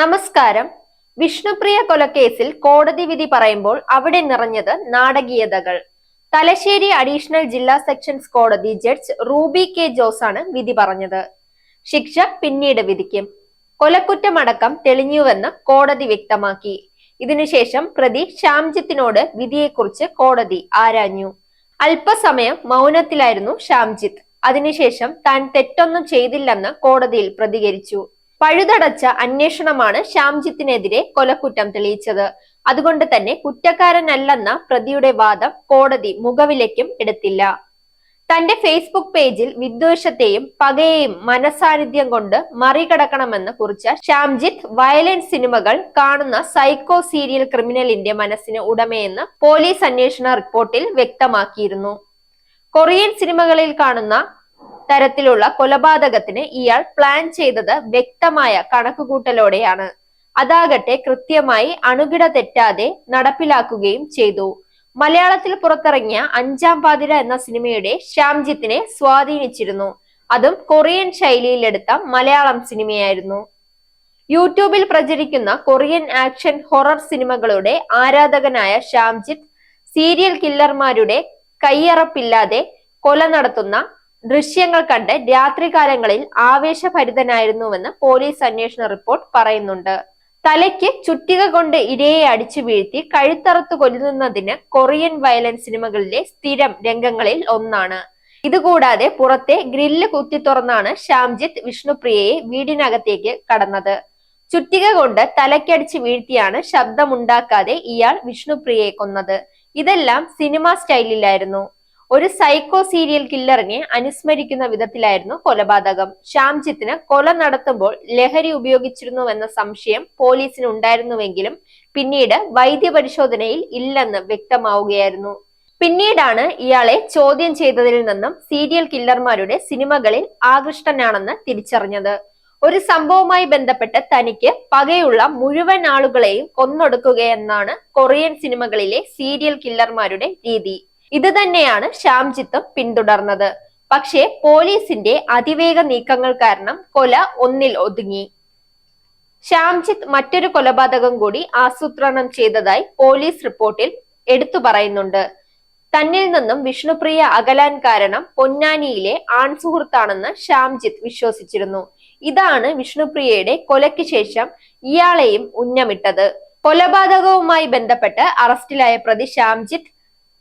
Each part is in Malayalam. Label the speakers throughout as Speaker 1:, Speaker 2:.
Speaker 1: നമസ്കാരം. വിഷ്ണുപ്രിയ കൊലക്കേസിൽ കോടതി വിധി പറയുമ്പോൾ അവിടെ നിറഞ്ഞത് നാടകീയതകൾ. തലശ്ശേരി അഡീഷണൽ ജില്ലാ സെക്ഷൻസ് കോടതി ജഡ്ജ് റൂബി കെ ജോസ് ആണ് വിധി പറഞ്ഞത്. ശിക്ഷ പിന്നീട് വിധിക്കും. കൊലക്കുറ്റമടക്കം തെളിഞ്ഞുവെന്ന് കോടതി വ്യക്തമാക്കി. ഇതിനുശേഷം പ്രതി ശ്യാംജിത്തിനോട് വിധിയെക്കുറിച്ച് കോടതി ആരാഞ്ഞു. അല്പസമയം മൗനത്തിലായിരുന്നു ശ്യാംജിത്ത്. അതിനുശേഷം താൻ തെറ്റൊന്നും ചെയ്തില്ലെന്ന് കോടതിയിൽ പ്രതികരിച്ചു. പഴുതടച്ച അന്വേഷണമാണ് ശ്യാംജിത്തിനെതിരെ കൊലക്കുറ്റം തെളിയിച്ചത്. അതുകൊണ്ട് തന്നെ കുറ്റക്കാരനല്ലെന്ന പ്രതിയുടെ വാദം കോടതി മുഖവിലയ്ക്കും എടുത്തില്ല. തന്റെ ഫേസ്ബുക്ക് പേജിൽ വിദ്വേഷത്തെയും പകയെയും മനസാന്നിധ്യം കൊണ്ട് മറികടക്കണമെന്ന് കുറിച്ച ശ്യാംജിത്ത് വയലൻസ് സിനിമകൾ കാണുന്ന സൈക്കോ സീരിയൽ ക്രിമിനലിന്റെ മനസ്സിന് ഉടമയെന്ന് പോലീസ് അന്വേഷണ റിപ്പോർട്ടിൽ വ്യക്തമാക്കിയിരുന്നു. കൊറിയൻ സിനിമകളിൽ കാണുന്ന തരത്തിലുള്ള കൊലപാതകത്തിന് ഇയാൾ പ്ലാൻ ചെയ്തത് വ്യക്തമായ കണക്കുകൂട്ടലോടെയാണ്. അതാകട്ടെ കൃത്യമായി അണുകിട തെറ്റാതെ നടപ്പിലാക്കുകയും ചെയ്തു. മലയാളത്തിൽ പുറത്തിറങ്ങിയ അഞ്ചാം പാതിര എന്ന സിനിമയുടെ ശ്യാംജിത്തിനെ സ്വാധീനിച്ചിരുന്നു. അതും കൊറിയൻ ശൈലിയിലെടുത്ത മലയാളം സിനിമയായിരുന്നു. യൂട്യൂബിൽ പ്രചരിക്കുന്ന കൊറിയൻ ആക്ഷൻ ഹൊറർ സിനിമകളുടെ ആരാധകനായ ശ്യാംജിത്ത് സീരിയൽ കില്ലർമാരുടെ കയ്യറപ്പില്ലാതെ കൊല നടത്തുന്ന ദൃശ്യങ്ങൾ കണ്ട് രാത്രികാലങ്ങളിൽ ആവേശഭരിതനായിരുന്നുവെന്ന് പോലീസ് അന്വേഷണ റിപ്പോർട്ട് പറയുന്നുണ്ട്. തലയ്ക്ക് ചുറ്റിക കൊണ്ട് ഇരയെ അടിച്ചു വീഴ്ത്തി കഴുത്തറുത്തു കൊല്ലുന്നതിന് കൊറിയൻ വയലൻസ് സിനിമകളിലെ സ്ഥിരം രംഗങ്ങളിൽ ഒന്നാണ്. ഇതുകൂടാതെ പുറത്തെ ഗ്രില്ല് കുത്തി തുറന്നാണ് ശ്യാംജിത്ത് വിഷ്ണുപ്രിയയെ വീടിനകത്തേക്ക് കടന്നത്. ചുറ്റിക കൊണ്ട് തലക്കടിച്ച് വീഴ്ത്തിയാണ് ശബ്ദമുണ്ടാക്കാതെ ഇയാൾ വിഷ്ണുപ്രിയയെ കൊന്നത്. ഇതെല്ലാം സിനിമ സ്റ്റൈലിലായിരുന്നു. ഒരു സൈക്കോ സീരിയൽ കില്ലറിനെ അനുസ്മരിക്കുന്ന വിധത്തിലായിരുന്നു കൊലപാതകം. ശ്യാംജിത്തിന് കൊല നടത്തുമ്പോൾ ലഹരി ഉപയോഗിച്ചിരുന്നുവെന്ന സംശയം പോലീസിന് ഉണ്ടായിരുന്നുവെങ്കിലും പിന്നീട് വൈദ്യപരിശോധനയിൽ ഇല്ലെന്ന് വ്യക്തമാവുകയായിരുന്നു. പിന്നീടാണ് ഇയാളെ ചോദ്യം ചെയ്തതിൽ നിന്നും സീരിയൽ കില്ലർമാരുടെ സിനിമകളിൽ ആകൃഷ്ടനാണെന്ന് തിരിച്ചറിഞ്ഞത്. ഒരു സംഭവവുമായി ബന്ധപ്പെട്ട് തനിക്ക് പകയുള്ള മുഴുവൻ ആളുകളെയും കൊന്നൊടുക്കുകയെന്നാണ് കൊറിയൻ സിനിമകളിലെ സീരിയൽ കില്ലർമാരുടെ രീതി. ഇത് തന്നെയാണ് ശ്യാംജിത്തും പിന്തുടർന്നത്. പക്ഷേ പോലീസിന്റെ അതിവേഗ നീക്കങ്ങൾ കാരണം കൊല ഒന്നിൽ ഒതുങ്ങി. ശ്യാംജിത്ത് മറ്റൊരു കൊലപാതകം കൂടി ആസൂത്രണം ചെയ്തതായി പോലീസ് റിപ്പോർട്ടിൽ എടുത്തു പറയുന്നുണ്ട്. തന്നിൽ നിന്നും വിഷ്ണുപ്രിയ അകലാൻ കാരണം പൊന്നാനിയിലെ ആൺസുഹൃത്താണെന്ന് ശ്യാംജിത്ത് വിശ്വസിച്ചിരുന്നു. ഇതാണ് വിഷ്ണുപ്രിയയുടെ കൊലയ്ക്ക് ശേഷം ഇയാളെയും ഉന്നമിട്ടത്. കൊലപാതകവുമായി ബന്ധപ്പെട്ട് അറസ്റ്റിലായ പ്രതി ശ്യാംജിത്ത്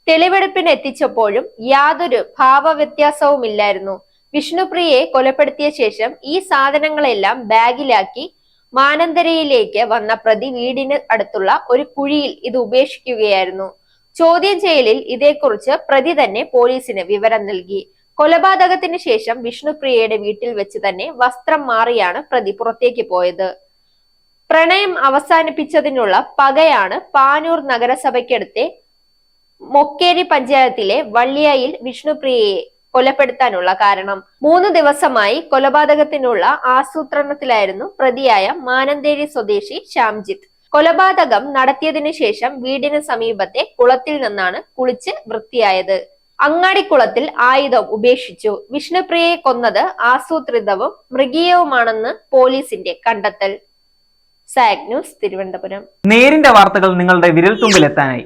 Speaker 1: തെളിവെടുപ്പിന് എത്തിച്ചപ്പോഴും യാതൊരു ഭാവവ്യത്യാസവുമില്ലായിരുന്നു. വിഷ്ണുപ്രിയയെ കൊലപ്പെടുത്തിയ ശേഷം ഈ സാധനങ്ങളെല്ലാം ബാഗിലാക്കി മാനന്തരയിലേക്ക് വന്ന പ്രതി വീടിന് അടുത്തുള്ള ഒരു കുഴിയിൽ ഇത് ഉപേക്ഷിക്കുകയായിരുന്നു. ചോദ്യം ചെയ്യലിൽ ഇതേക്കുറിച്ച് പ്രതി തന്നെ പോലീസിന് വിവരം നൽകി. കൊലപാതകത്തിന് ശേഷം വിഷ്ണുപ്രിയയുടെ വീട്ടിൽ വെച്ച് തന്നെ വസ്ത്രം മാറിയാണ് പ്രതി പുറത്തേക്ക് പോയത്. പ്രണയം അവസാനിപ്പിച്ചതിനുള്ള പകയാണ് പാനൂർ നഗരസഭയ്ക്കടുത്തെ മൊക്കേരി പഞ്ചായത്തിലെ വള്ളിയായിൽ വിഷ്ണുപ്രിയയെ കൊലപ്പെടുത്താനുള്ള കാരണം. മൂന്ന് ദിവസമായി കൊലപാതകത്തിനുള്ള ആസൂത്രണത്തിലായിരുന്നു പ്രതിയായ മാനന്തേരി സ്വദേശി ശ്യാംജിത്ത്. കൊലപാതകം നടത്തിയതിനു ശേഷം വീടിന് സമീപത്തെ കുളത്തിൽ നിന്നാണ് കുളിച്ച് വൃത്തിയായത്. അങ്ങാടിക്കുളത്തിൽ ആയുധം ഉപേക്ഷിച്ചു. വിഷ്ണുപ്രിയയെ കൊന്നത് ആസൂത്രിതവും മൃഗീയവുമാണെന്ന് പോലീസിന്റെ കണ്ടെത്തൽ. സാഗ് ന്യൂസ് തിരുവനന്തപുരം.
Speaker 2: നേരിന്റെ വാർത്തകൾ നിങ്ങളുടെ വിരൽത്തുമ്പിൽ എത്താനായി